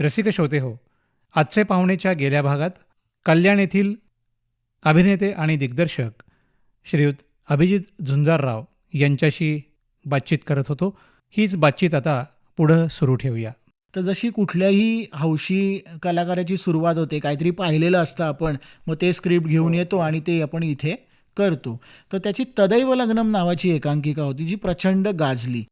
रसिक श्रोते हो आजचे पाहुणेच्या गेल्या भागात कल्याण येथील अभिनेते आणि दिग्दर्शक श्रीयुत अभिजित झुंजारराव यांच्याशी बातचीत करत होतो. हीच बातचीत आता पुढं सुरू ठेवूया. तर जशी कुठल्याही हौशी कलाकाराची सुरुवात होते काहीतरी पाहिलेलं असतं आपण मग ते स्क्रिप्ट घेऊन येतो आणि ते आपण इथे करतो. तर त्याची तदैव लग्नम नावाची एकांकिका होती जी प्रचंड गाजली.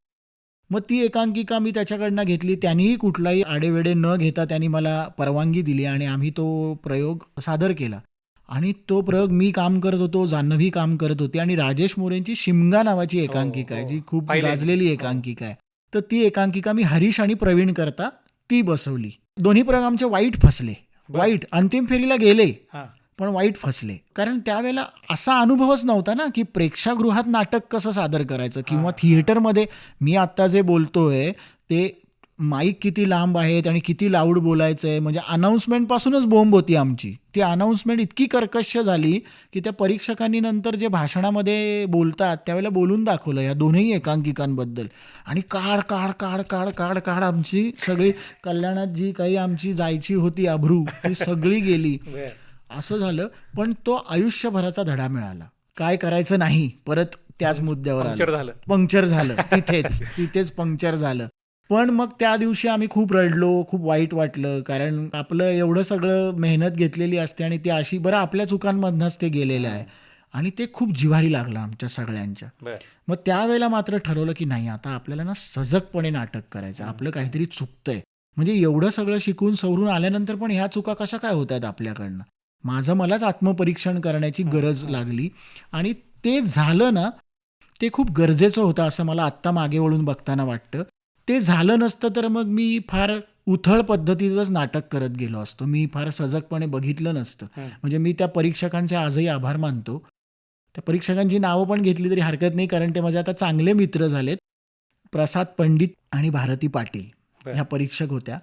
मग ती एकांकिका मी त्याच्याकडनं घेतली. त्यांनीही कुठलाही आडेवेडे न घेता त्यांनी मला परवानगी दिली आणि आम्ही तो प्रयोग सादर केला. आणि तो प्रयोग मी काम करत होतो जान्हवी काम करत होती आणि राजेश मोरेंची शिमगा नावाची एकांकिका आहे हो. जी खूप. गाजलेली एकांकिका आहे. तर ती एकांकिका मी हरीश आणि प्रवीण करता ती बसवली. दोन्ही प्रयोग आमचे वाईट फसले. वाईट. अंतिम फेरीला गेले. हां. पण वाईट फसले. कारण त्यावेळेला असा अनुभवच नव्हता ना की प्रेक्षागृहात नाटक कसं सादर करायचं? किंवा थिएटरमध्ये मी आत्ता जे बोलतोय ते माईक किती लांब आहेत आणि किती लाऊड बोलायचं आहे म्हणजे अनाऊन्समेंटपासूनच बोंब होती आमची. ती अनाऊन्समेंट इतकी कर्कश झाली की त्या परीक्षकांनी नंतर जे भाषणामध्ये बोलतात त्यावेळेला बोलून दाखवलं या दोन्ही एकांकिकांबद्दल. आणि काढ काढ काढ काढ काढ काढ आमची सगळी कल्याणात जी काही आमची जायची होती अभ्रू ती सगळी गेली. असं झालं पण तो आयुष्यभराचा धडा मिळाला. काय करायचं नाही परत त्याच मुद्द्यावर आलं. झालं. पंक्चर झालं तिथेच तिथेच पंक्चर झालं. पण मग त्या दिवशी आम्ही खूप रडलो खूप वाईट वाटलं कारण आपलं एवढं सगळं मेहनत घेतलेली असते आणि ती अशी बरं आपल्या चुकांमधनंच ते गेलेलं आहे. आणि ते खूप जिव्हारी लागलं आमच्या सगळ्यांच्या. मग त्यावेळेला मात्र ठरवलं की नाही आता आपल्याला ना सजगपणे नाटक करायचं आपलं काहीतरी चुकतंय. म्हणजे एवढं सगळं शिकून सवरून आल्यानंतर पण ह्या चुका कशा काय होत आहेत आपल्याकडनं? माझं मलाच आत्मपरीक्षण करण्याची गरज लागली. आणि ते झालं ना ते खूप गरजेचं होतं असं मला आत्ता मागे वळून बघताना वाटतं. ते झालं नसतं तर मग मी फार उथळ पद्धतीतच नाटक करत गेलो असतो. मी फार सजगपणे बघितलं नसतं. म्हणजे मी त्या परीक्षकांचे आजही आभार मानतो. त्या परीक्षकांची नावं पण घेतली तरी हरकत नाही कारण ते माझे आता चांगले मित्र झालेत. प्रसाद पंडित आणि भारती पाटील. ह्या परीक्षक होत्या.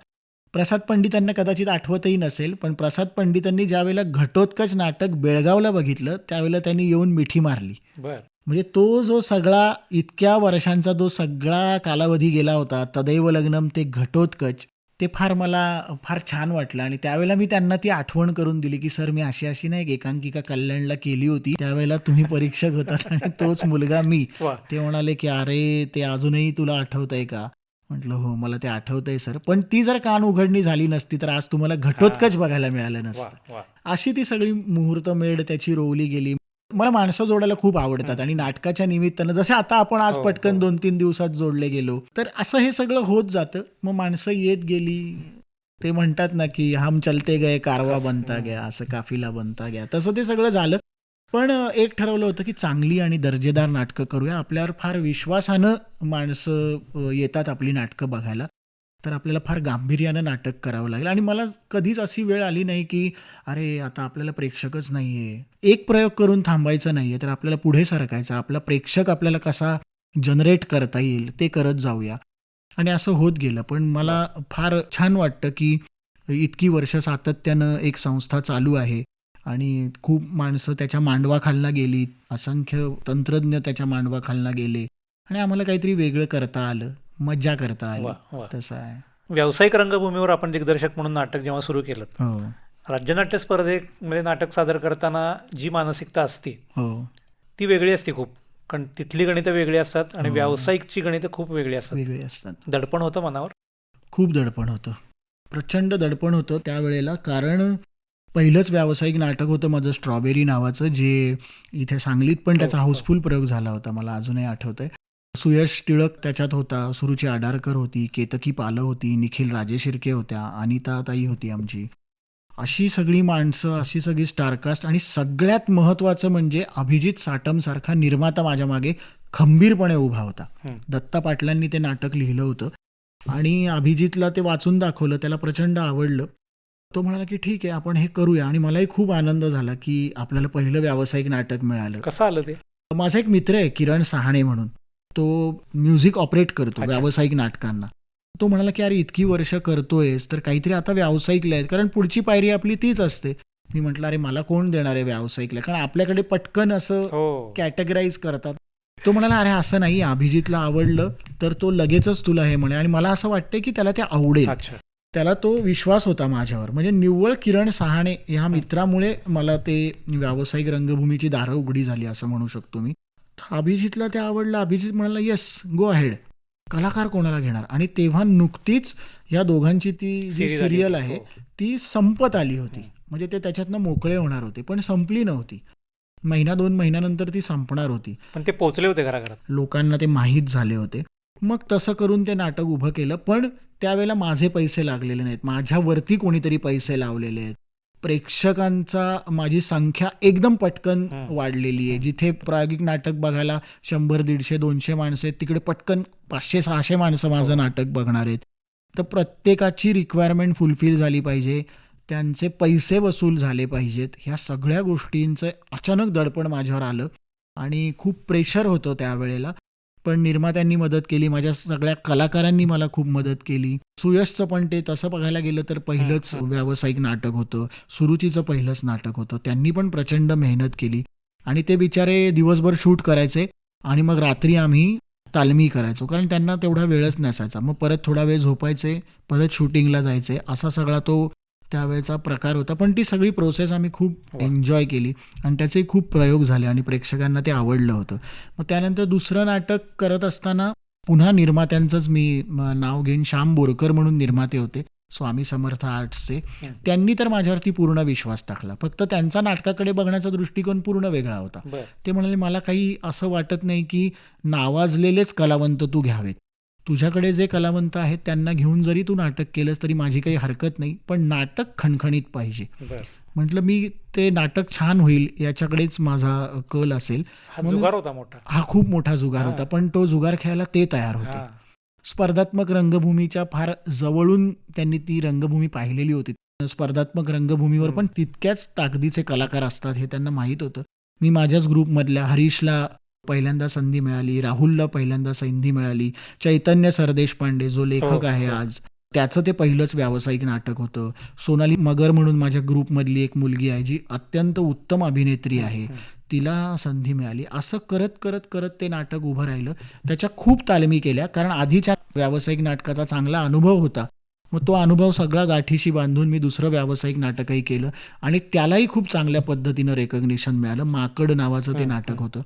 प्रसाद पंडितांना कदाचित आठवतही नसेल पण प्रसाद पंडितांनी ज्यावेळेला घटोत्कच नाटक बेळगावला बघितलं त्यावेळेला त्यांनी येऊन मिठी मारली. म्हणजे तो जो सगळा इतक्या वर्षांचा जो सगळा कालावधी गेला होता तदैव लग्नम ते घटोत्कच ते फार मला फार छान वाटलं. आणि त्यावेळेला मी त्यांना ती आठवण करून दिली की सर मी अशी अशी नाही एक एकांकिका कल्याणला केली होती. त्यावेळेला तुम्ही परीक्षक होतात आणि तोच मुलगा मी. ते म्हणाले की अरे ते अजूनही तुला आठवतंय का? म्हटलं हो मला ते आठवतंय सर. पण ती जर कान उघडणी झाली नसती तर आज तुम्हाला घटोत्कच बघायला मिळालं नसतं. अशी ती सगळी मुहूर्त मेढ त्याची रोवली गेली. मला माणसं जोडायला खूप आवडतात आणि नाटकाच्या निमित्तानं जसं आता आपण आज हो, पटकन हो. दोन तीन दिवसात जोडले गेलो तर असं हे सगळं होत जातं. मग माणसं येत गेली. ते म्हणतात ना की हम चलते गए कारवा बनता गया असं काफिला बनता गया. तसं ते सगळं झालं. पण एक ठरवलं होतं की चांगली आणि दर्जेदार नाटकं करूया. आपल्यावर फार विश्वासानं माणसं येतात आपली नाटकं बघायला. तर आपल्याला फार गांभीर्यानं नाटक करावं लागेल. आणि मला कधीच अशी वेळ आली नाही की अरे आता आपल्याला प्रेक्षकच नाही आहे एक प्रयोग करून थांबायचं नाही आहे तर आपल्याला पुढे सरकायचं. आपला प्रेक्षक आपल्याला कसा जनरेट करता येईल ते करत जाऊया. आणि असं होत गेलं. पण मला फार छान वाटतं की इतकी वर्ष सातत्यानं एक संस्था चालू आहे. आणि खूप माणसं त्याच्या मांडवाखालना गेली असंख्य तंत्रज्ञ त्याच्या मांडवाखालना गेले आणि आम्हाला काहीतरी वेगळं करता आलं मज्जा करता आली. तसं आहे. व्यावसायिक रंगभूमीवर आपण दिग्दर्शक म्हणून नाटक जेव्हा सुरू केलं हो. राज्यनाट्य स्पर्धेमध्ये नाटक सादर करताना जी मानसिकता असते हो. ती वेगळी असते खूप. कारण तिथली गणितं वेगळी असतात आणि हो. व्यावसायिकची गणितं खूप वेगळी असतात. वेगळे असतात. दडपण होतं मनावर? खूप दडपण होतं. प्रचंड दडपण होतं त्यावेळेला कारण पहिलंच व्यावसायिक नाटक होतं माझं स्ट्रॉबेरी नावाचं जे इथे सांगलीत पण त्याचा हो, हो. हाऊसफुल प्रयोग झाला होता मला अजूनही आठवतंय सुयश टिळक त्याच्यात होता सुरुची आडारकर होती केतकी पालं होती निखिल राजेशिर्के होत्या अनिता ताई होती आमची अशी सगळी माणसं अशी सगळी स्टारकास्ट आणि सगळ्यात महत्त्वाचं म्हणजे अभिजित साटमसारखा निर्माता माझ्या मागे खंबीरपणे उभा होता. दत्ता पाटलांनी ते नाटक लिहिलं होतं आणि अभिजितला ते वाचून दाखवलं त्याला प्रचंड आवडलं तो म्हणाला की ठीक आहे आपण हे करूया. आणि मलाही खूप आनंद झाला की आपल्याला पहिलं व्यावसायिक नाटक मिळालं. कसं आलं ते? माझा एक मित्र आहे किरण सहाणे म्हणून. तो म्युझिक ऑपरेट करतो. व्यावसायिक नाटकांना. तो म्हणाला की अरे इतकी वर्ष करतोयस तर काहीतरी आता व्यावसायिकला आहेत. कारण पुढची पायरी आपली तीच असते. मी म्हटलं अरे मला कोण देणार आहे व्यावसायिकला? कारण आपल्याकडे पटकन असं हो. कॅटेगराईज करतात. तो म्हणाला अरे असं नाही अभिजितला आवडलं तर तो लगेचच तुला हे म्हणे. आणि मला असं वाटतं की त्याला ते आवडेल. त्याला तो विश्वास होता माझ्यावर. म्हणजे निव्वळ किरण सहाणे ह्या मित्रामुळे मला ते व्यावसायिक रंगभूमीची दारं उघडी झाली असं म्हणू शकतो मी. अभिजितला ते आवडलं. अभिजित म्हणाला येस गो अहेड कलाकार कोणाला घेणार? आणि तेव्हा नुकतीच या दोघांची ती जी सिरियल आहे हो. ती संपत आली होती. म्हणजे ते त्याच्यातनं मोकळे होणार होते पण संपली नव्हती. महिना दोन महिन्यानंतर ती संपणार होती. पण ते पोचले होते घराघरात. लोकांना ते माहीत झाले होते. मग तसं करून ते नाटक उभं केलं. पण त्यावेळेला माझे पैसे लागलेले नाहीत. माझ्यावरती कोणीतरी पैसे लावलेले आहेत. प्रेक्षकांचा माझी संख्या एकदम पटकन. वाढलेली आहे. जिथे प्रायोगिक नाटक बघायला शंभर दीडशे दोनशे माणसं आहेत तिकडे पटकन पाचशे सहाशे माणसं माझं नाटक बघणार आहेत. तर प्रत्येकाची रिक्वायरमेंट फुलफिल झाली पाहिजे. त्यांचे पैसे वसूल झाले पाहिजेत. ह्या सगळ्या गोष्टींचं अचानक दडपण माझ्यावर आलं. आणि खूप प्रेशर होतं त्यावेळेला. पण निर्मात्यांनी मदत केली. माझ्या सगळ्या कलाकारांनी मला खूप मदत केली. सुयशचं पण ते तसं बघायला गेलं तर पहिलंच व्यावसायिक नाटक होतं. सुरुचीचं पहिलंच नाटक होतं. त्यांनी पण प्रचंड मेहनत केली. आणि ते बिचारे दिवसभर शूट करायचे आणि मग रात्री आम्ही तालमी करायचो. कारण त्यांना तेवढा वेळच नसायचा. मग परत थोडा वेळ झोपायचे परत शूटिंगला जायचे. असा सगळा तो त्यावेळेचा प्रकार होता. पण ती सगळी प्रोसेस आम्ही खूप. एन्जॉय केली. आणि त्याचे खूप प्रयोग झाले आणि प्रेक्षकांना ते आवडलं होतं. मग त्यानंतर दुसरं नाटक करत असताना पुन्हा निर्मात्यांचंच मी नाव घेईन. श्याम बोरकर म्हणून निर्माते होते. स्वामी समर्थ आर्ट्सचे. त्यांनी तर माझ्यावरती पूर्ण विश्वास टाकला. फक्त त्यांचा नाटकाकडे बघण्याचा दृष्टिकोन पूर्ण वेगळा होता. ते म्हणाले मला काही असं वाटत नाही की नावाजलेलेच कलावंत तू घ्यावेत. तुझ्याकडे जे कलावंत आहेत त्यांना घेऊन जरी तू नाटक केलंस तरी माझी काही हरकत नाही पण नाटक खणखणीत पाहिजे. म्हटलं मी ते नाटक छान होईल याच्याकडेच माझा कल असेल. हा जुगार होता मोठा. हा खूप मोठा जुगार. होता पण तो जुगार खेळायला ते तयार होते. स्पर्धात्मक रंगभूमीच्या फार जवळून त्यांनी ती रंगभूमी पाहिलेली होती. स्पर्धात्मक रंगभूमीवर. पण तितक्याच ताकदीचे कलाकार असतात हे त्यांना माहीत होतं. मी माझ्याच ग्रुपमधल्या हरीशला पहिल्यांदा संधी मिळाली राहुलला पहिल्यांदा संधी मिळाली. चैतन्य सरदेश पांडे जो लेखक हो, आहे. आज त्याचं ते पहिलंच व्यावसायिक नाटक होतं. सोनाली मगर म्हणून माझ्या ग्रुपमधली एक मुलगी आहे जी अत्यंत उत्तम अभिनेत्री आहे. तिला संधी मिळाली. असं करत करत करत ते नाटक उभं राहिलं. त्याच्या खूप तालमी केल्या कारण आधीच्या व्यावसायिक नाटकाचा चांगला अनुभव होता. मग तो अनुभव सगळा गाठीशी बांधून मी दुसरं व्यावसायिक नाटकही केलं आणि त्यालाही खूप चांगल्या पद्धतीनं रेकग्निशन मिळालं. माकड नावाचं ते नाटक होतं.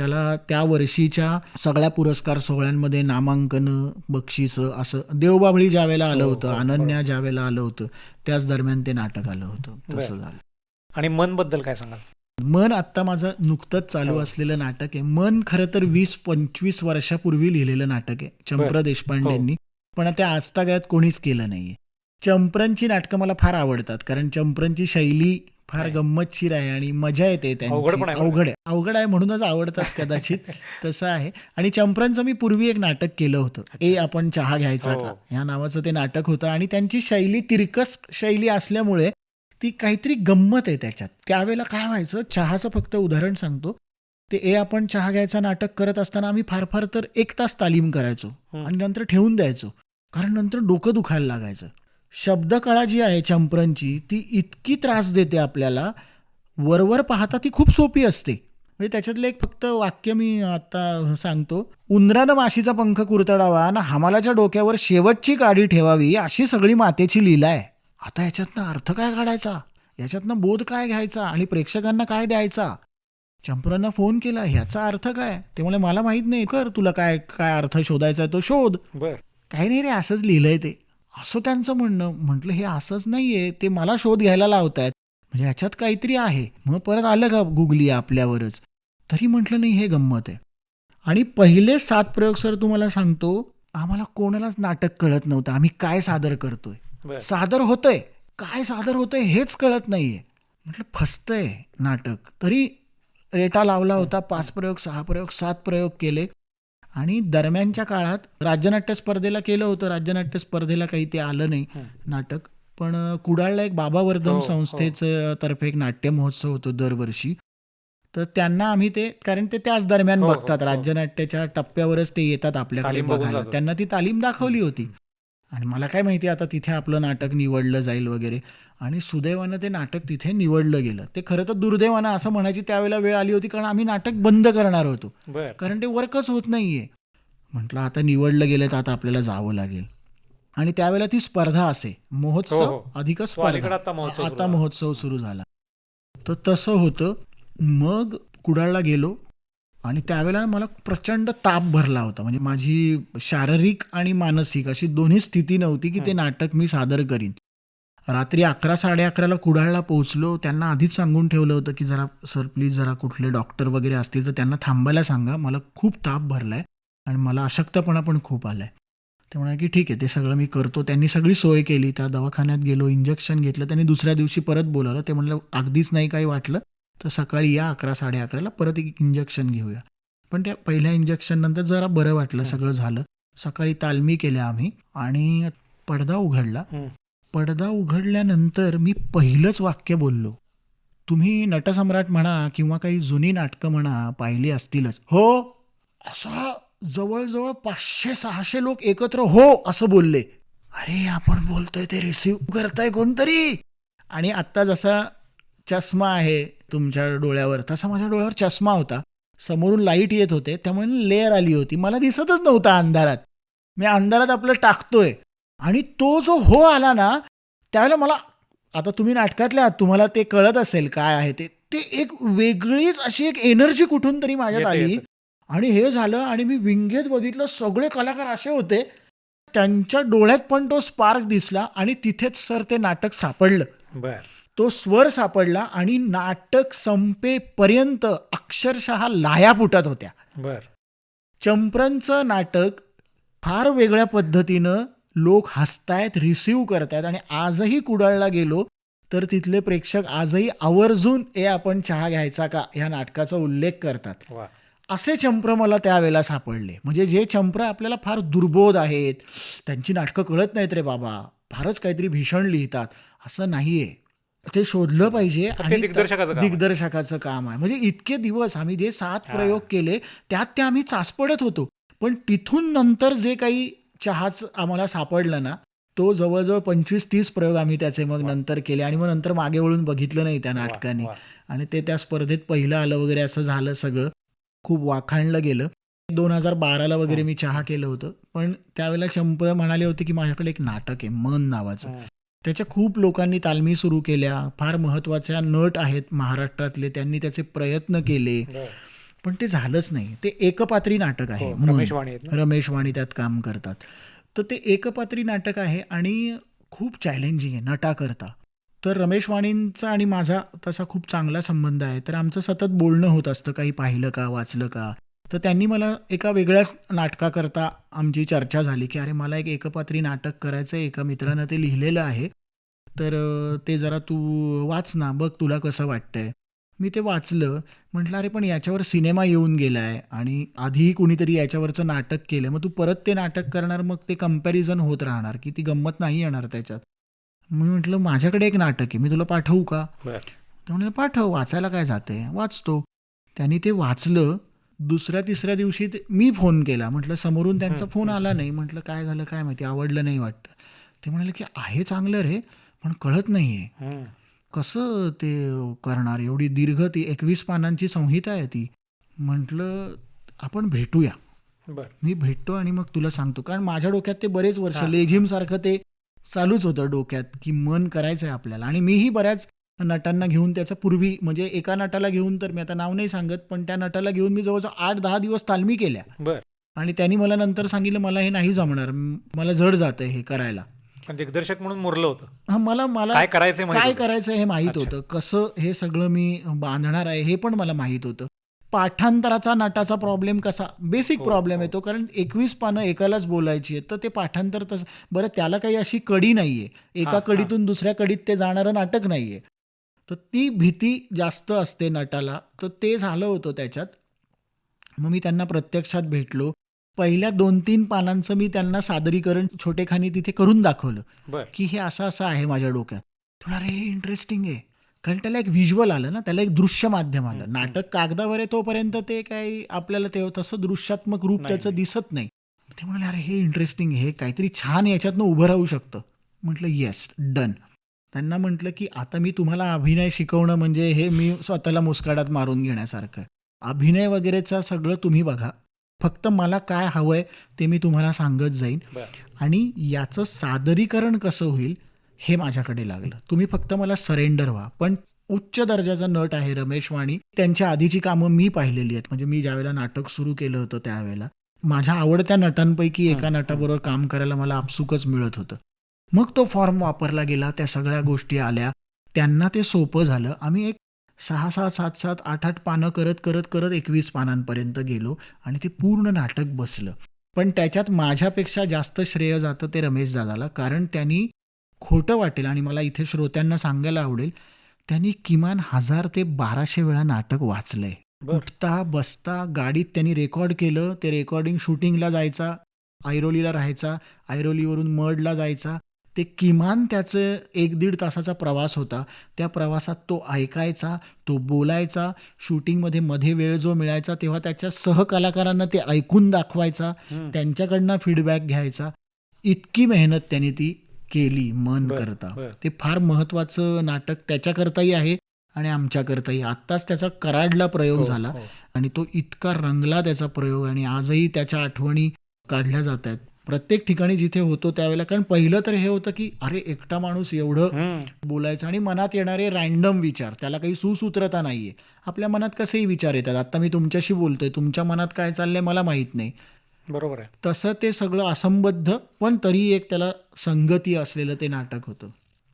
त्याला त्या वर्षीच्या सगळ्या पुरस्कार सोहळ्यांमध्ये नामांकनं बक्षिसं असं देवबाभळी ज्या वेळेला आलं हो, होतं हो, अनन्या ज्या वेळेला आलं होतं त्याच दरम्यान ते नाटक आलं होतं. तसं. झालं. आणि मनबद्दल काय सांगाल? मन आत्ता माझं नुकतंच चालू हो. असलेलं नाटक आहे. मन खरं तर वीस पंचवीस वर्षापूर्वी लिहिलेलं नाटक आहे चंप्र. देशपांडेंनी. पण ते आजतागायत कोणीच केलं नाहीये. चंप्रनची नाटकं मला फार आवडतात कारण चंप्रनची शैली फार. गंमतशीर आहे आणि मजा येते त्यांची. अवघड आहे अवघड. आहे. म्हणूनच आवडतात कदाचित. तसं आहे. आणि चंप्रनचं मी पूर्वी एक नाटक केलं होतं. ए आपण चहा घ्यायचा हो. का? ह्या नावाचं ते नाटक होतं. आणि त्यांची शैली तिरकस शैली असल्यामुळे ती काहीतरी गंमत आहे त्याच्यात. त्यावेळेला काय व्हायचं? चहाचं फक्त उदाहरण सांगतो. ते ए आपण चहा घ्यायचा नाटक करत असताना आम्ही फार फार तर एक तास तालीम करायचो. आणि नंतर ठेवून द्यायचो. कारण नंतर डोकं दुखायला लागायचं. शब्दकळा जी आहे चंप्रनची ती इतकी त्रास देते आपल्याला. वरवर पाहता ती खूप सोपी असते. म्हणजे त्याच्यातलं एक फक्त वाक्य मी आता सांगतो. उंदरानं माशीचा पंख कुरतडावा आणि हमालाच्या डोक्यावर शेवटची काडी ठेवावी अशी सगळी मातेची लीला आहे. आता याच्यातनं अर्थ काय काढायचा? याच्यातनं बोध काय घ्यायचा? आणि प्रेक्षकांना काय द्यायचा? चंपरांना फोन केला ह्याचा अर्थ काय? ते मला माहीत नाही कर तुला काय काय अर्थ शोधायचा आहे तो शोध. काही नाही रे असंच लिहिलंय ते. असं त्यांचं म्हणणं म्हटलं हे असंच नाहीये ते मला शोध घ्यायला लावतायत. म्हणजे ह्याच्यात काहीतरी आहे. मग परत आलं का गुगली आपल्यावरच? तरी म्हटलं नाही हे गंमत आहे. आणि पहिले सात प्रयोग सर तुम्हाला सांगतो आम्हाला कोणालाच नाटक कळत नव्हतं. आम्ही काय सादर करतोय? सादर होतंय. काय सादर होतंय हेच कळत नाहीये. म्हटलं फसतंय नाटक. तरी रेटा लावला होता पाच प्रयोग सहा प्रयोग सात प्रयोग केले. आणि दरम्यानच्या काळात राज्यनाट्य स्पर्धेला केलं होतं राज्यनाट्य स्पर्धेला काही ते आलं नाही. नाटक पण कुडाळला एक बाबा वर्धम हो, हो. संस्थेचं तर्फे एक नाट्य महोत्सव होतो दरवर्षी तर त्यांना आम्ही ते कारण ते त्याच दरम्यान हो, बघतात. राज्यनाट्याच्या टप्प्यावरच ते येतात आपल्याकडे बघायला. त्यांना ती तालीम दाखवली होती आणि मला काय माहिती आता तिथे आपलं नाटक निवडलं जाईल वगैरे. आणि सुदैवानं ते नाटक तिथे निवडलं गेलं. ते खरं तर दुर्दैवानं असं म्हणायची त्यावेळेला वेळ आली होती कारण आम्ही नाटक बंद करणार होतो. कारण ते वर्कच होत नाहीये. म्हटलं आता निवडलं गेलं तर आता आपल्याला जावं लागेल. आणि त्यावेळेला ती स्पर्धा असे. महोत्सव हो, हो. अधिक स्पर्धा. आता. महोत्सव सुरू झाला. तर तसं होतं. मग कुडाळला गेलो. आणि त्यावेळेला मला प्रचंड ताप भरला होता. म्हणजे माझी शारीरिक आणि मानसिक अशी दोन्ही स्थिती नव्हती की ते नाटक मी सादर करीन. रात्री अकरा साडे अकराला कुडाळला पोहोचलो. त्यांना आधीच सांगून ठेवलं होतं की जरा सर प्लीज जरा कुठले डॉक्टर वगैरे असतील तर त्यांना थांबायला सांगा. मला खूप ताप भरलाय आणि मला अशक्तपणा पण खूप आलाय. ते म्हणाले की ठीक आहे ते सगळं मी करतो. त्यांनी सगळी सोय केली. त्या दवाखान्यात गेलो इंजेक्शन घेतलं. त्यांनी दुसऱ्या दिवशी परत बोलावलं. ते म्हणलं अगदीच नाही काही वाटलं. तर सकाळी या अकरा साडे अकराला परत एक इंजेक्शन घेऊया. पण त्या पहिल्या इंजेक्शन नंतर जरा बरं वाटलं सगळं झालं. सकाळी तालमी केल्या आम्ही आणि पडदा उघडला. पडदा उघडल्यानंतर मी पहिलंच वाक्य बोललो. तुम्ही नटसम्राट म्हणा किंवा काही जुनी नाटकं म्हणा पाहिली असतीलच. हो असा जवळजवळ पाचशे सहाशे लोक एकत्र हो असं बोलले. अरे आपण बोलतोय ते रिसिव्ह करताय कोणतरी? आणि आत्ता जसा चष्मा आहे तुमच्या डोळ्यावर. तसा माझ्या डोळ्यावर चष्मा होता. समोरून लाइट येत होते. त्यामुळे लेअर आली होती. मला दिसतच नव्हता अंधारात. मी अंधारात आपलं टाकतोय. आणि तो जो हो आला ना त्यावेळेला मला आता तुम्ही नाटकातले आहात तुम्हाला ते कळत असेल काय आहे ते. ते एक वेगळीच अशी एक एनर्जी कुठून तरी माझ्यात येते, आली. आणि हे झालं आणि मी विंगेत बघितलं सगळे कलाकार असे होते. त्यांच्या डोळ्यात पण तो स्पार्क दिसला आणि तिथेच सर ते नाटक सापडलं. बर. तो स्वर सापडला आणि नाटक संपेपर्यंत अक्षरशः लाया फुटत होत्या. बर. चंप्रनचं नाटक फार वेगळ्या पद्धतीनं लोक हसतायत रिसीव करतायत आणि आजही कुडाळला गेलो तर तिथले प्रेक्षक आजही आवर्जून ए आपण चहा घ्यायचा का? ह्या नाटकाचा उल्लेख करतात. असे चंप्र मला त्यावेळेला सापडले. म्हणजे जे चंप्र आपल्याला फार दुर्बोध आहेत त्यांची नाटकं कळत नाहीत रे बाबा. फारच काहीतरी भीषण लिहितात. असं नाहीये. ते शोधलं पाहिजे ते दिग्दर्शकाचं काम आहे. दिग्दर्शकाचं काम आहे. म्हणजे इतके दिवस आम्ही जे सात प्रयोग केले त्यात ते आम्ही चाचपडत होतो. पण तिथून नंतर जे काही चहाच आम्हाला सापडलं ना तो जवळजवळ पंचवीस तीस प्रयोग आम्ही त्याचे मग नंतर केले आणि मग नंतर मागे वळून बघितलं नाही त्या नाटकाने. आणि ते त्या स्पर्धेत पहिलं आलं वगैरे असं झालं सगळं. खूप वाखाणलं गेलं. दोन हजार बाराला वगैरे मी चहा केलं होतं. पण त्यावेळेला चंपर म्हणाले होते की माझ्याकडे एक नाटक आहे मन नावाचं. त्याच्या खूप लोकांनी तालमी सुरू केल्या. फार महत्त्वाच्या नट आहेत महाराष्ट्रातले. त्यांनी त्याचे प्रयत्न केले. पण ते झालंच नाही. ते एकपात्री नाटक आहे हो, ना? रमेश वाणी त्यात काम करतात. तर ते एकपात्री नाटक आहे आणि खूप चॅलेंजिंग आहे. नटाकरता तर रमेश वाणींचा आणि माझा तसा खूप चांगला संबंध आहे. तर आमचं सतत बोलणं होत असतं. काही पाहिलं का वाचलं का? तर त्यांनी मला एका वेगळ्याच नाटकाकरता आमची चर्चा झाली की अरे मला एक एकपात्री नाटक करायचं आहे एका मित्रानं ते लिहिलेलं आहे. तर ते जरा तू वाच ना बघ तुला कसं वाटतंय. मी ते वाचलं म्हटलं अरे पण याच्यावर सिनेमा येऊन गेला आहे आणि आधीही कुणीतरी याच्यावरचं नाटक केलं मग तू परत ते नाटक करणार मग ते कंपॅरिझन होत राहणार की ती गंमत नाही येणार त्याच्यात. मी म्हटलं माझ्याकडे एक नाटक आहे मी तुला पाठवू का? तर म्हणे पाठव वाचायला काय जाते वाचतो. त्यांनी ते वाचलं दुसऱ्या तिसऱ्या दिवशी मी फोन केला. म्हटलं समोरून त्यांचा फोन आला नाही. म्हटलं काय झालं काय माहिती? आवडलं नाही वाटतं. ते म्हणाले की आहे चांगलं रे पण कळत नाही आहे. कसं ते करणार? एवढी दीर्घ ती एकवीस पानांची संहिता आहे ती. म्हटलं आपण भेटूया. मी भेटतो आणि मग तुला सांगतो. कारण माझ्या डोक्यात ते बरेच वर्ष. लेझिम सारखं ते चालूच होतं डोक्यात की मन करायचं आहे आपल्याला. आणि मीही बऱ्याच नटांना घेऊन त्याचा पूर्वी म्हणजे एका नटाला घेऊन तर मी आता नाव नाही सांगत पण त्या नटाला घेऊन मी जवळजवळ आठ दहा दिवस तालमी केल्या. बर. आणि त्यांनी मला नंतर सांगितलं मला हे नाही जमणार मला जड जातं हे करायला. दिग्दर्शक म्हणून मुरलं होतं. हा मला मला काय करायचंय माहीत काय. करायचं हे माहीत. होतं. कसं हे सगळं मी बांधणार आहे हे पण मला माहीत होतं. पाठांतराचा नाटाचा प्रॉब्लेम कसा? Basic problem. येतो कारण एकवीस पानं एकालाच बोलायची आहेत तर ते पाठांतर तसं बरं त्याला काही अशी कडी नाहीये. एका हा, हा. कडीतून दुसऱ्या कडीत ते जाणारं नाटक नाहीये. तर ती भीती जास्त असते नटाला. तर ते झालं होतं त्याच्यात. मग मी त्यांना प्रत्यक्षात भेटलो. पहिल्या दोन तीन पानांचं मी त्यांना सादरीकरण छोटेखानी तिथे करून दाखवलं. की हे असं असं आहे माझ्या डोक्यात. थोडा रे इंटरेस्टिंग आहे. कारण त्याला एक व्हिज्युअल आलं ना त्याला एक दृश्य माध्यम आलं. नाटक कागदावर आहे तोपर्यंत ते काही आपल्याला ते तसं दृश्यात्मक रूप त्याचं. दिसत नाही. ते म्हणाले अरे हे इंटरेस्टिंग हे काहीतरी छान याच्यातनं उभं राहू शकतं. म्हटलं येस डन त्यांना म्हटलं की आता मी तुम्हाला अभिनय शिकवणं म्हणजे हे मी स्वतःला मुस्काडात मारून घेण्यासारखं. आहे. अभिनय वगैरेचं सगळं तुम्ही बघा. फक्त मला काय हवंय ते मी तुम्हाला सांगत जाईन. आणि याचं सादरीकरण कसं होईल हे माझ्याकडे लागलं. तुम्ही फक्त मला सरेंडर व्हा. पण उच्च दर्जाचा नट आहे रमेश वाणी. त्यांच्या आधीची कामं मी पाहिलेली आहेत. म्हणजे मी ज्यावेळेला नाटक सुरू केलं होतं त्यावेळेला. माझ्या आवडत्या नटांपैकी एका नटाबरोबर काम करायला मला आपसुकच मिळत होतं. मग तो फॉर्म वापरला गेला त्या सगळ्या गोष्टी आल्या. त्यांना ते सोपं झालं. आम्ही एक सहा सहा सात सात आठ आठ पानं करत करत करत एकवीस पानांपर्यंत गेलो आणि ते पूर्ण नाटक बसलं. पण त्याच्यात माझ्यापेक्षा जास्त श्रेय जातं ते रमेश दादाला कारण त्यांनी खोटं वाटेल आणि मला इथे श्रोत्यांना सांगायला आवडेल त्यांनी किमान हजार ते बाराशे वेळा नाटक वाचलंय. उठता बसता गाडीत त्यांनी रेकॉर्ड केलं ते रेकॉर्डिंग शूटिंगला जायचा ऐरोलीला राहायचा ऐरोलीवरून मडला जायचा ते किमान त्याचं एक दीड तासाचा प्रवास होता त्या प्रवासात तो ऐकायचा तो बोलायचा शूटिंगमध्ये मध्ये वेळ जो मिळायचा तेव्हा त्याच्या सहकलाकारांना ते ऐकून दाखवायचा. त्यांच्याकडनं फीडबॅक घ्यायचा इतकी मेहनत त्यांनी ती केली मन करता. ते फार महत्वाचं नाटक त्याच्याकरताही आहे आणि आमच्याकरताही आत्ताच त्याचा कराडला प्रयोग हो, झाला हो. आणि तो इतका रंगला त्याचा प्रयोग आणि आजही त्याच्या आठवणी काढल्या जात आहेत प्रत्येक ठिकाणी जिथे होतो त्यावेळेला कारण पहिलं तर हे होतं की अरे एकटा माणूस एवढं. बोलायचं आणि मनात येणारे रँडम विचार त्याला काही सुसूत्रता नाहीये. आपल्या मनात कसेही विचार येतात. आता मी तुमच्याशी बोलतोय तुमच्या मनात काय चाललंय मला माहीत नाही. बरोबर आहे. तसं ते सगळं असंबद्ध पण तरी एक त्याला संगती असलेलं ते नाटक होतं.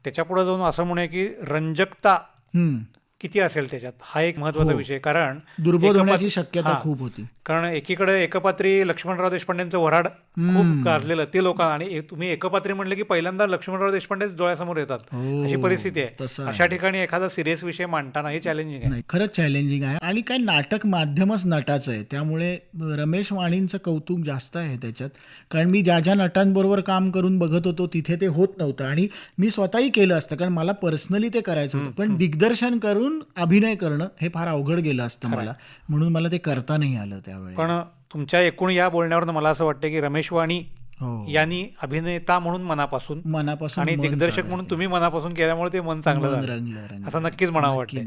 त्याच्या पुढे जाऊन असं म्हणूया की रंजकता. हम्म. किती असेल त्याच्यात? हा एक महत्त्वाचा हो. विषय कारण दुर्बोध होण्याची शक्यता. खूप होती. कारण एकीकडे एकपात्री लक्ष्मणराव देशपांडेंचं वराड. खूप गाजलेलं ते लोकांना आणि तुम्ही एकपात्री म्हणले की पहिल्यांदा लक्ष्मणराव देशपांडेच डोळ्यासमोर येतात. हो, अशी परिस्थिती आहे. अशा ठिकाणी एखादा सिरियस विषय मांडताना हे चॅलेंजिंग आहे. नाही खरंच चॅलेंजिंग आहे. आणि काय नाटक माध्यमच नटाचं आहे. त्यामुळे रमेश वाणींचं कौतुक जास्त आहे त्याच्यात. कारण मी ज्या ज्या नटांबरोबर काम करून बघत होतो तिथे ते होत नव्हतं. आणि मी स्वतःही केलं असतं. कारण मला पर्सनली ते करायचं होतं. पण दिग्दर्शन करून अभिनय करणं हे फार अवघड गेलं असतं मला. म्हणून मला ते करता नाही आलं त्यावेळी. पण तुमच्या एकूण या बोलण्यावरून मला असं वाटतं की रमेश वाणी हो. यांनी अभिनेता म्हणून मनापासून मनापासून आणि दिग्दर्शक म्हणून. तुम्ही मनापासून केल्यामुळे ते मन चांगलं झालं. असं नक्कीच म्हणावं वाटतं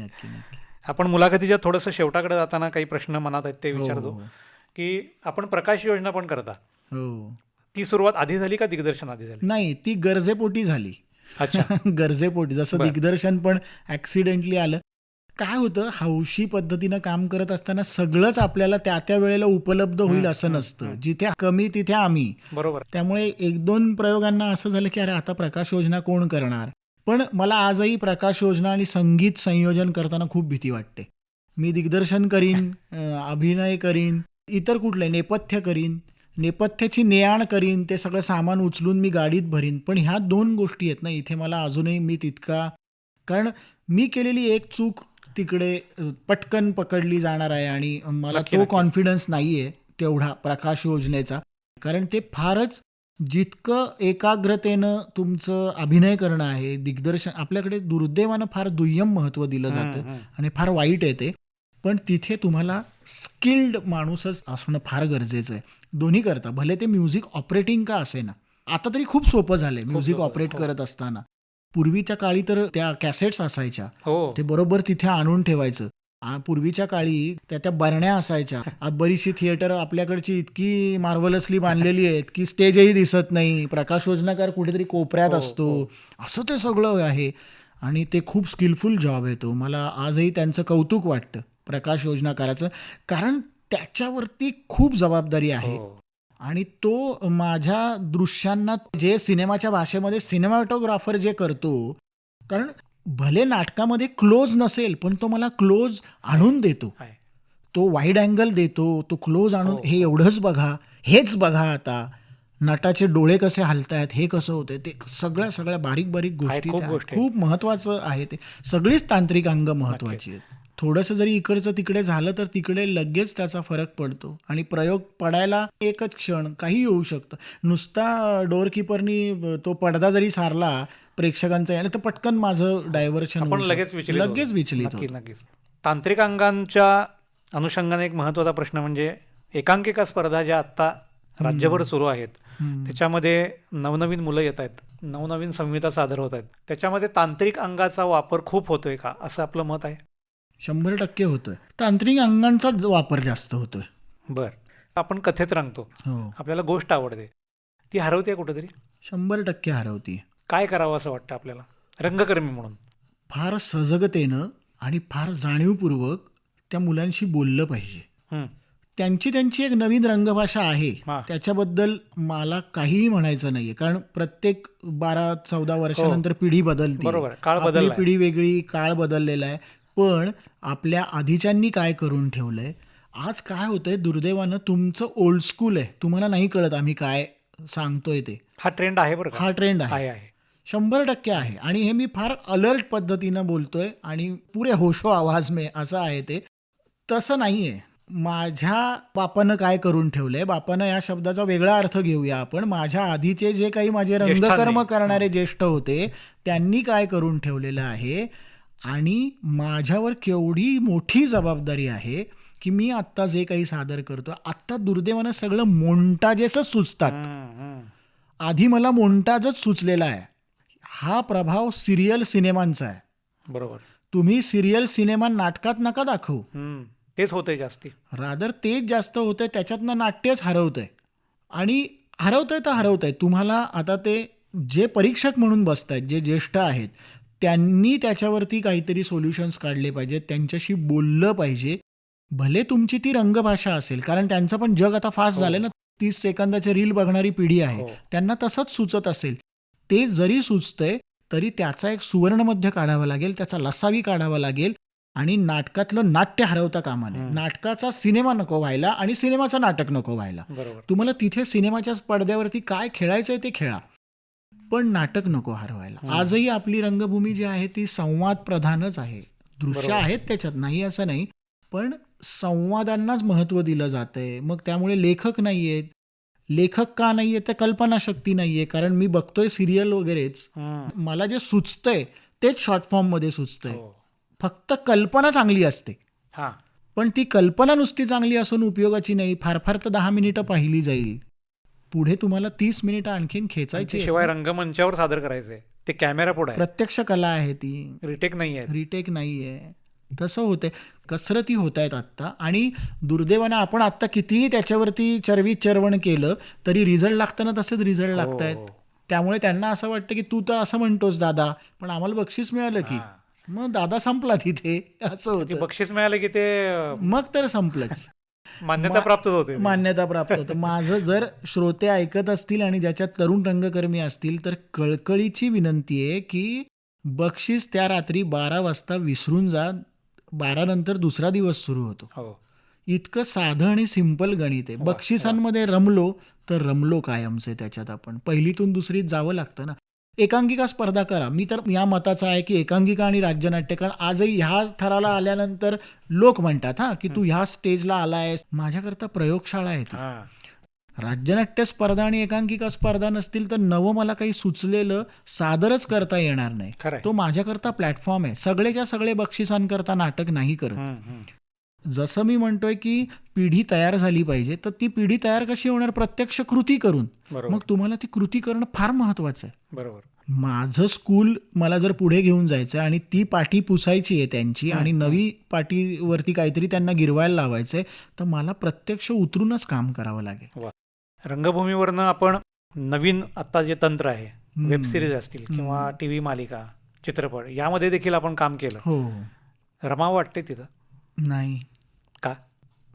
आपण मुलाखतीच्या थोडंसं शेवटाकडे जाताना काही प्रश्न मनात आहेत ते हो, विचारतो. हो. की आपण प्रकाश योजना पण करता. हो. ती सुरुवात आधी झाली का दिग्दर्शन आधी झाली? नाही ती गरजेपोटी झाली. अच्छा. गरजेपोटी. जसं. दिग्दर्शन पण ऍक्सिडेंटली आलं काय होतं हौशी पद्धतीनं काम करत असताना सगळंच आपल्याला त्या त्या वेळेला उपलब्ध होईल असं नसतं. जिथे कमी तिथे आम्ही. बरोबर. त्यामुळे एक दोन प्रयोगांना असं झालं की अरे आता प्रकाश योजना कोण करणार? पण मला आजही प्रकाश योजना आणि संगीत संयोजन करताना खूप भीती वाटते. मी दिग्दर्शन करीन अभिनय करीन इतर कुठले नेपथ्य करीन नेपथ्याची नेआण करीन ते सगळं सामान उचलून मी गाडीत भरीन. पण ह्या दोन गोष्टी आहेत ना इथे मला अजूनही मी तितका कारण मी केलेली एक चूक तिकडे पटकन पकडली जाणार आहे आणि मला तो. कॉन्फिडन्स नाही आहे तेवढा प्रकाश योजनेचा कारण ते फारच जितकं एकाग्रतेनं तुमचं अभिनय करणं आहे दिग्दर्शन आपल्याकडे दुर्दैवानं फार दुय्यम महत्त्व दिलं जातं. आणि फार वाईट आहे ते पण तिथे तुम्हाला स्किल्ड माणूसच असणं फार गरजेचं आहे दोन्ही करता भले ते म्युझिक ऑपरेटिंग का असे ना आता तरी खूप सोपं झालंय म्युझिक ऑपरेट हो. करत असताना पूर्वीच्या काळी तर त्या कॅसेट्स असायच्या. हो. ते बरोबर तिथे आणून ठेवायचं. आ, पूर्वीच्या काळी त्या त्या बरण्या असायच्या. आज बरीचशी थिएटर आपल्याकडची इतकी मार्वलसली बांधलेली आहेत की स्टेजही दिसत नाही. प्रकाश योजनाकार कुठेतरी कोपऱ्यात हो, असतो. हो. असं ते सगळं आहे. आणि ते खूप स्किलफुल जॉब आहे तो. मला आजही त्यांचं कौतुक वाटतं प्रकाश योजनाकाराचं. कारण त्याच्यावरती खूप जबाबदारी आहे. हो. आणि तो माझ्या दृश्यांना जे सिनेमाच्या भाषेमध्ये सिनेमॅटोग्राफर जे करतो कारण भले नाटकामध्ये क्लोज नसेल पण तो मला क्लोज आणून देतो. तो वाईड अँगल देतो तो क्लोज आणून हो. हे एवढंच बघा हेच बघा आता नटाचे डोळे कसे हलतायत हे कसं होतंय ते सगळ्या सगळ्या बारीक बारीक गोष्टी. खूप महत्वाचं आहे ते सगळीच तांत्रिक अंग महत्वाची आहेत थोडंसं जरी इकडचं तिकडे झालं तर तिकडे लगेच त्याचा फरक पडतो. आणि प्रयोग पडायला एकच क्षण काही येऊ शकतं. नुसता डोअरकीपरनी तो पडदा जरी सारला प्रेक्षकांचा आणि तर पटकन माझं डायव्हर्शन आपण लगेच विचलित. लगेच विचलित नक्कीच तांत्रिक अंगांच्या अनुषंगाने एक महत्त्वाचा प्रश्न म्हणजे एकांकिका स्पर्धा ज्या आत्ता राज्यभर सुरू आहेत. त्याच्यामध्ये नवनवीन मुलं येत आहेत नवनवीन संहिता सादर होत आहेत. त्याच्यामध्ये तांत्रिक अंगाचा वापर खूप होतोय का असं आपलं मत आहे? शंभर टक्के होतोय. तांत्रिक अंगांचाच वापर जास्त होतोय. बर. आपण कथेत रंगतो. हो. आपल्याला गोष्ट आवडते. ती हरवते कुठेतरी? शंभर टक्के हरवती. काय करावं असं वाटतं आपल्याला? रंगकर्मी म्हणून. फार सजगतेनं आणि फार जाणीवपूर्वक त्या मुलांशी बोललं पाहिजे. हं, त्यांची त्यांची एक नवीन रंगभाषा आहे. हा. त्याच्याबद्दल मला काहीही म्हणायचं नाहीये. कारण प्रत्येक बारा चौदा वर्षानंतर पिढी बदलते हो. बरोबर, काळ बदललाय. पिढी वेगळी काळ बदललेला आहे. पण आपल्या आधीच्यांनी काय करून ठेवलंय? आज काय होतंय? दुर्दैवानं तुमचं ओल्ड स्कूल आहे. तुम्हाला नाही कळत आम्ही काय सांगतोय ते. हा ट्रेंड आहे बरं हा ट्रेंड आहे. आहे आहे. शंभर टक्के आहे. आणि हे मी फार अलर्ट पद्धतीनं बोलतोय आणि पुरे होशो आवाज में असं आहे ते. तसं नाहीये. माझ्या बापानं काय करून ठेवलंय? बापानं या शब्दाचा वेगळा अर्थ घेऊया आपण. माझ्या आधीचे जे काही माझे रंगकर्म. करणारे ज्येष्ठ होते त्यांनी काय करून ठेवलेलं आहे? आणि माझ्यावर केवढी मोठी जबाबदारी आहे की मी आत्ता जे काही सादर करतो आत्ता दुर्दैवानं सगळं मोंटाजेसच सुचतात. आधी मला मोंटाजच सुचलेला आहे. हा प्रभाव सिरियल सिनेमांचा आहे. बरोबर. तुम्ही सिरियल सिनेमा नाटकात नका दाखवू. तेच होतंय जास्ती. रादर तेच जास्त होतंय त्याच्यातनं नाट्यच हरवतंय. आणि हरवतंय तर हरवतंय. तुम्हाला आता ते जे परीक्षक म्हणून बसत आहेत जे ज्येष्ठ आहेत त्यांनी त्याच्यावरती काहीतरी सोल्युशन्स काढले पाहिजेत त्यांच्याशी बोललं पाहिजे भले तुमची ती रंगभाषा असेल कारण त्यांचं पण जग आता फास्ट हो. झालं ना तीस सेकंदाचे रील बघणारी पिढी आहे हो. त्यांना तसंच सुचत असेल ते जरी सुचतंय तरी त्याचा एक सुवर्णमध्य काढावा लागेल त्याचा लसावी काढावा लागेल आणि नाटकातलं नाट्य हरवता कामा नये. नाटकाचा सिनेमा नको व्हायला आणि सिनेमाचं नाटक नको व्हायला तुम्हाला तिथे सिनेमाच्या पडद्यावरती काय खेळायचंय ते खेळा पण नाटक नको हरवायला. आजही आपली रंगभूमी जी आहे ती संवाद प्रधानच आहे. दृश्य. आहेत त्याच्यात नाही असं नाही. पण संवादांनाच महत्त्व दिलं जातंय. मग त्यामुळे लेखक नाहीयेत. लेखक का नाहीये तर कल्पनाशक्ती नाहीये. कारण मी बघतोय सिरियल वगैरेच. मला जे सुचतंय तेच शॉर्ट फॉर्ममध्ये सुचतंय. हो. फक्त कल्पना चांगली असते. हा. पण ती कल्पना नुसती चांगली असून उपयोगाची नाही. फार फार तर दहा मिनिटं पाहिली जाईल. पुढे तुम्हाला तीस मिनिटं आणखीन खेचायची. शिवाय रंगमंचावर सादर करायचंय. ते कॅमेरा पुढे आहे. प्रत्यक्ष कला आहे ती. रिटेक नाही आहे. रिटेक नाहीये तसं होतंय. कसरती होत आहेत आत्ता. आणि दुर्दैवानं आपण आत्ता कितीही त्याच्यावरती चरवी चरवण केलं तरी रिझल्ट लागताना तसेच रिझल्ट लागत आहेत हो. त्यामुळे त्यांना असं वाटतं की तू तर असं म्हणतोस दादा पण आम्हाला बक्षीस मिळालं की. हा. मग दादा संपला तिथे. असं ते होतं. बक्षीस मिळालं की ते मग तर संपलंच. मान्यता प्राप्तच होते. मान्यता प्राप्त होतं. माझं जर श्रोते ऐकत असतील आणि ज्याच्यात तरुण रंगकर्मी असतील तर कळकळीची विनंती आहे की बक्षीस त्या रात्री बारा वाजता विसरून जा. बारा नंतर दुसरा दिवस सुरू होतो. हो. इतकं साधं आणि सिंपल गणित आहे. बक्षिसांमध्ये रमलो तर रमलो कायमचे त्याच्यात आपण. पहिलीतून दुसरीत जावं लागतं ना. एकांकिका स्पर्धा करा. मी तर या मताचा आहे की एकांकिका आणि राज्यनाट्य कारण आजही ह्या थराला आल्यानंतर लोक म्हणतात हा की तू ह्या स्टेजला आलायस. माझ्याकरता प्रयोगशाळा आहे ती. हा. राज्यनाट्य स्पर्धा आणि एकांकिका स्पर्धा नसतील तर नवं मला काही सुचलेलं सादरच करता येणार नाही. तो माझ्याकरता प्लॅटफॉर्म आहे. सगळेच्या सगळे बक्षिसांकरता नाटक नाही करत. जसं मी म्हणतोय की पिढी तयार झाली पाहिजे तर ती पिढी तयार कशी होणार? प्रत्यक्ष कृती करून. मग तुम्हाला ती कृती करणं फार महत्वाचं आहे. बरोबर. माझं स्कूल मला जर पुढे घेऊन जायचं आणि ती पाठी पुसायची आहे त्यांची आणि नवी पाठीवरती काहीतरी त्यांना गिरवायला लावायचंय तर मला प्रत्यक्ष उतरूनच काम करावं लागेल. रंगभूमीवरनं आपण नवीन आता जे तंत्र आहे. वेब सिरीज असतील किंवा टी व्ही मालिका चित्रपट यामध्ये देखील आपण काम केलं. हो. रमावं वाटते तिथं? नाही.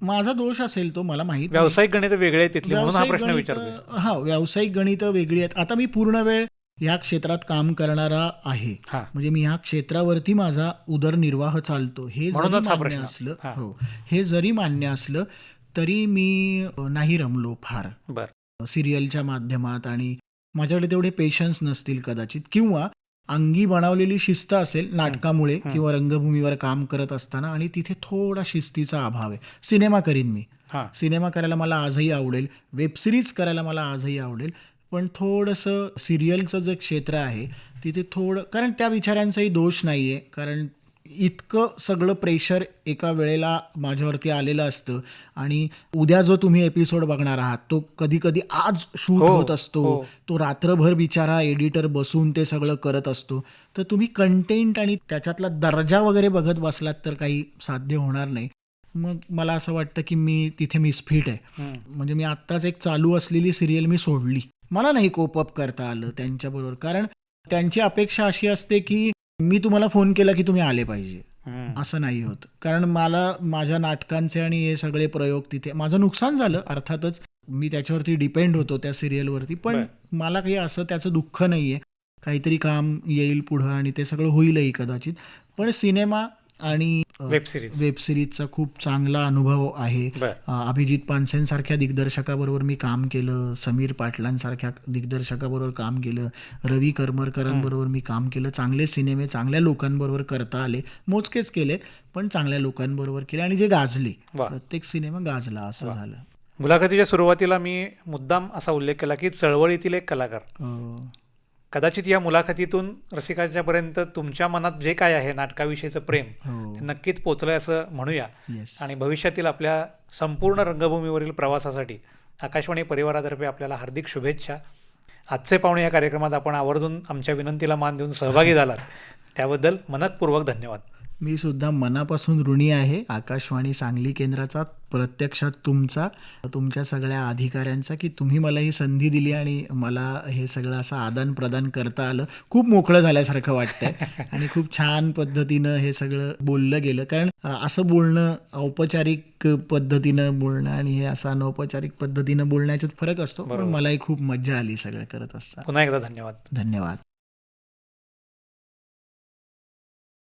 माझा दोष असेल तो मला माहीत. व्यावसायिक गणित वेगळे आहेत तिथले म्हणून हा व्यावसायिक प्रश्न गणित विचारतोय. हा व्यावसायिक गणित वेगळी आहेत. आता मी पूर्ण वेळ ह्या क्षेत्रात काम करणारा आहे. म्हणजे मी ह्या क्षेत्रावरती माझा उदरनिर्वाह चालतो. हे जरी हा मान्य. असलं हा. हो जरी मान्य असलं तरी मी नाही रमलो फार. सिरियलच्या माध्यमात आणि माझ्याकडे तेवढे पेशन्स नसतील कदाचित. किंवा अंगी बनवलेली शिस्त असेल नाटकामुळे किंवा रंगभूमीवर काम करत असताना आणि तिथे थोडा शिस्तीचा अभाव आहे. सिनेमा करीन मी. हा. सिनेमा करायला मला आजही आवडेल. वेबसिरीज करायला मला आजही आवडेल. पण थोडंसं सिरियलचं जे क्षेत्र आहे तिथे थोडं कारण त्या विचारांचाही दोष नाही आहे कारण इतकं सगळं प्रेशर एका वेळेला माझ्यावरती आलेलं असतं. आणि उद्या जो तुम्ही एपिसोड बघणार आहात तो कधी कधी आज शूट हो, होत असतो. हो. तो रात्रभर बिचारा एडिटर बसून ते सगळं करत असतो. तर तुम्ही कंटेंट आणि त्याच्यातला दर्जा वगैरे बघत बसलात तर काही साध्य होणार नाही. मग मला असं वाटतं की मी तिथे मिसफिट आहे. म्हणजे मी आत्ताच एक चालू असलेली सिरियल मी सोडली. मला नाही कोप अप करता आलं त्यांच्याबरोबर. कारण त्यांची अपेक्षा अशी असते की मी तुम्हाला फोन केला की तुम्ही आले पाहिजे. असं नाही होत. कारण मला माझ्या नाटकांचे आणि हे सगळे प्रयोग तिथे माझं नुकसान झालं. अर्थातच मी त्याच्यावरती डिपेंड होतो त्या सिरियलवरती पण मला काही असं त्याचं दुःख नाही आहे काहीतरी काम येईल पुढं आणि ते सगळं होईलही कदाचित. पण सिनेमा आणि वेब सिरीज. वेब सिरीजचा खूप चांगला अनुभव आहे. अभिजित पानसेंसारख्या दिग्दर्शकाबरोबर मी काम केलं समीर पाटलांसारख्या दिग्दर्शकाबरोबर काम केलं रवी करमरकरांबरोबर मी काम केलं चांगले सिनेमे चांगल्या लोकांबरोबर करता आले मोजकेच केले पण चांगल्या लोकांबरोबर केले आणि जे गाजले. प्रत्येक सिनेमा गाजला असं झालं. मुलाखतीच्या सुरुवातीला मी मुद्दाम असा उल्लेख केला की चळवळीतील एक कलाकार. कदाचित या मुलाखतीतून रसिकांच्यापर्यंत तुमच्या मनात जे काय आहे नाटकाविषयीचं प्रेम हो. ते नक्कीच पोचलंय असं म्हणूया. आणि भविष्यातील आपल्या संपूर्ण रंगभूमीवरील प्रवासासाठी आकाशवाणी परिवारातर्फे आपल्याला हार्दिक शुभेच्छा. आजचे पाहुणे या कार्यक्रमात आपण आवर्जून आमच्या विनंतीला मान देऊन सहभागी झालात. त्याबद्दल मनपूर्वक धन्यवाद. मी सुद्धा मनापासून ऋणी आहे. आकाशवाणी सांगली केंद्राचा प्रत्यक्षात तुमचा तुमच्या सगळ्या अधिकाऱ्यांचा की तुम्ही मला ही संधी दिली आणि मला हे सगळं असं आदान प्रदान करता आलं. खूप मोकळं झाल्यासारखं वाटतंय. आणि खूप छान पद्धतीनं हे सगळं बोललं गेलं. कारण असं बोलणं औपचारिक पद्धतीनं बोलणं आणि हे असं अनौपचारिक पद्धतीनं बोलण्याच्यात फरक असतो. पण मलाही खूप मजा आली सगळं करत असताना. पुन्हा एकदा धन्यवाद. धन्यवाद.